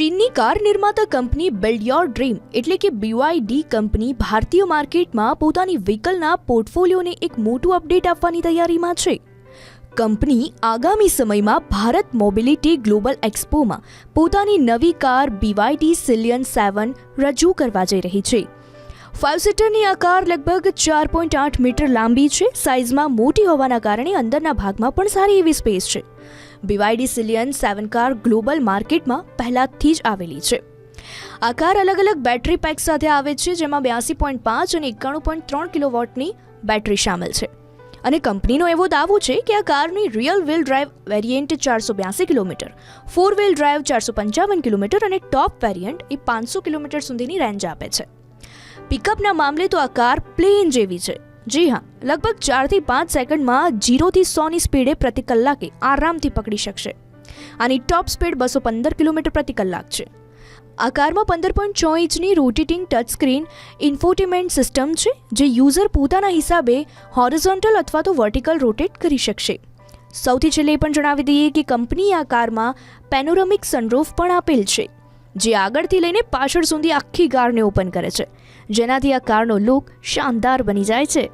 ચીનની કાર નિર્માતા company build your dream એટલે કે બીવાયડી કંપની ભારતીય માર્કેટમાં પોતાની વ્હીકલના પોર્ટફોલિયોને એક મોટું અપડેટ આપવાની તૈયારીમાં છે. કંપની આગામી સમયમાં ભારત મોબિલિટી ગ્લોબલ એક્સપોમાં પોતાની નવી કાર બીવાયડી સિલિયન સેવન રજૂ કરવા જઈ રહી છે. ફાઇવ સીટરની આ કાર લગભગ ચાર પોઈન્ટ આઠ મીટર લાંબી છે. સાઇઝમાં મોટી હોવાના કારણે અંદરના ભાગમાં પણ સારી એવી સ્પેસ છે. બીવાયડી સિલિયન સેવન કાર ગ્લોબલ માર્કેટમાં પહેલાથી જ આવેલી છે. આ કાર અલગ અલગ બેટરી પેક સાથે આવે છે, જેમાં બ્યાસી પોઈન્ટ પાંચ અને એકાણું પોઈન્ટ ત્રણ કિલો વોટની બેટરી સામેલ છે. અને કંપનીનો એવો દાવો છે કે આ કારની રિયલ વ્હીલ ડ્રાઈવ વેરિયન્ટ ચારસો બ્યાસી કિલોમીટર ફોર વ્હીલ ડ્રાઈવ ચારસો પંચાવન કિલોમીટર અને ટોપ વેરિયન્ટ એ પાંચસો કિલોમીટર સુધીની રેન્જ આપે છે. પિકઅપના મામલે તો આ કાર પ્લેન જેવી છે. જી હા, લગભગ ચારથી પાંચ સેકન્ડમાં જીરોથી સોની સ્પીડે પ્રતિ કલાકે આરામથી પકડી શકશે. આની ટોપ સ્પીડ બસો પંદર કિલોમીટર પ્રતિ કલાક છે. આ કારમાં પંદર પોઈન્ટ છ ઇંચની rotating touch screen infotainment system છે, જે યુઝર પોતાના હિસાબે હોરિઝોન્ટલ અથવા તો વર્ટિકલ રોટેટ કરી શકશે. સૌથી છેલ્લે એ પણ જણાવી દઈએ કે કંપનીએ આ કારમાં પેનોરમિક સનરૂફ પણ આપેલ છે. જે આગળથી લઈને પાછળ સુધી આખી કારને ઓપન કરે છે. જેનાથી આ કારનો લુક શાનદાર બની જાય છે.